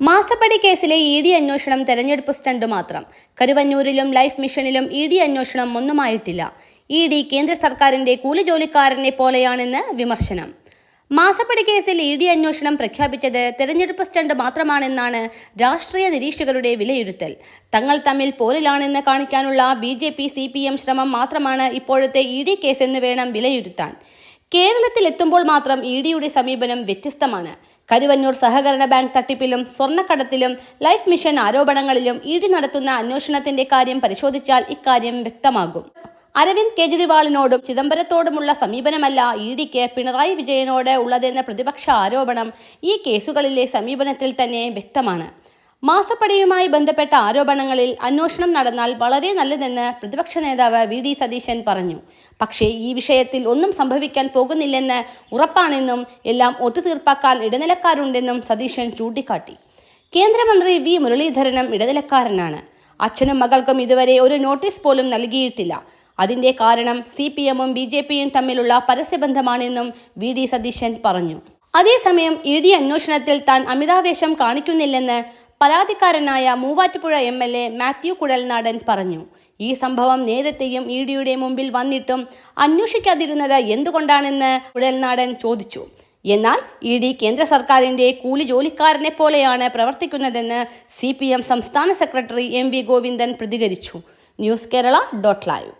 മാസപ്പടി കേസിലെ E D അന്വേഷണം തെരഞ്ഞെടുപ്പ് സ്റ്റണ്ട് മാത്രം. കരുവന്നൂരിലും ലൈഫ് മിഷനിലും ഇ ഡി അന്വേഷണം ഒന്നുമായിട്ടില്ല. ഇ ഡി കേന്ദ്ര സർക്കാരിന്റെ കൂലിജോലിക്കാരനെ പോലെയാണെന്ന് വിമർശനം. മാസപ്പടി കേസിൽ ഇ ഡി അന്വേഷണം പ്രഖ്യാപിച്ചത് തെരഞ്ഞെടുപ്പ് സ്റ്റണ്ട് മാത്രമാണെന്നാണ് രാഷ്ട്രീയ നിരീക്ഷകരുടെ വിലയിരുത്തൽ. തങ്ങൾ തമ്മിൽ പോരിലാണെന്ന് കാണിക്കാനുള്ള B J P C P M ശ്രമം മാത്രമാണ് ഇപ്പോഴത്തെ ഇ ഡി കേസെന്ന് വേണം വിലയിരുത്താൻ. കേരളത്തിൽ എത്തുമ്പോൾ മാത്രം ഇ ഡിയുടെ സമീപനം വ്യത്യസ്തമാണ്. കരുവന്നൂർ സഹകരണ ബാങ്ക് തട്ടിപ്പിലും സ്വർണക്കടത്തിലും ലൈഫ് മിഷൻ ആരോപണങ്ങളിലും ഇ ഡി നടത്തുന്ന അന്വേഷണത്തിന്റെ കാര്യം പരിശോധിച്ചാൽ ഇക്കാര്യം വ്യക്തമാകും. അരവിന്ദ് കെജ്രിവാളിനോടും ചിദംബരത്തോടുമുള്ള സമീപനമല്ല ഇ ഡിക്ക് പിണറായി വിജയനോട് ഉള്ളതെന്ന പ്രതിപക്ഷ ആരോപണം ഈ കേസുകളിലെ സമീപനത്തിൽ തന്നെ വ്യക്തമാണ്. മാസപ്പടിയുമായി ബന്ധപ്പെട്ട ആരോപണങ്ങളിൽ അന്വേഷണം നടന്നാൽ വളരെ നല്ലതെന്ന് പ്രതിപക്ഷ നേതാവ് വി ഡി സതീശൻ പറഞ്ഞു. പക്ഷേ ഈ വിഷയത്തിൽ ഒന്നും സംഭവിക്കാൻ പോകുന്നില്ലെന്ന് ഉറപ്പാണെന്നും എല്ലാം ഒത്തുതീർപ്പാക്കാൻ ഇടനിലക്കാരുണ്ടെന്നും സതീശൻ ചൂണ്ടിക്കാട്ടി. കേന്ദ്രമന്ത്രി വി മുരളീധരനും ഇടനിലക്കാരനാണ്. അച്ഛനും മകൾക്കും ഇതുവരെ ഒരു നോട്ടീസ് പോലും നൽകിയിട്ടില്ല. അതിന്റെ കാരണം സി പി എമ്മും ബി ജെ പിയും തമ്മിലുള്ള പരസ്യബന്ധമാണെന്നും വി ഡി സതീശൻ പറഞ്ഞു. അതേസമയം ഇ ഡി അന്വേഷണത്തിൽ താൻ അമിതാവേശം കാണിക്കുന്നില്ലെന്ന് പരാതിക്കാരനായ Muvattupuzha M L A Mathew Kuzhalnadan പറഞ്ഞു ഈ സംഭവം നേരത്തെയും ഇ ഡിയുടെ മുമ്പിൽ വന്നിട്ടും അന്വേഷിക്കാതിരുന്നത് എന്തുകൊണ്ടാണെന്ന് കുഴൽനാടൻ ചോദിച്ചു. എന്നാൽ ഇ ഡി കേന്ദ്ര സർക്കാരിന്റെ കൂലി ജോലിക്കാരനെ പോലെയാണ് പ്രവർത്തിക്കുന്നതെന്ന് സി പി എം സംസ്ഥാന സെക്രട്ടറി എം വി ഗോവിന്ദൻ പ്രതികരിച്ചു. News Kerala dot live.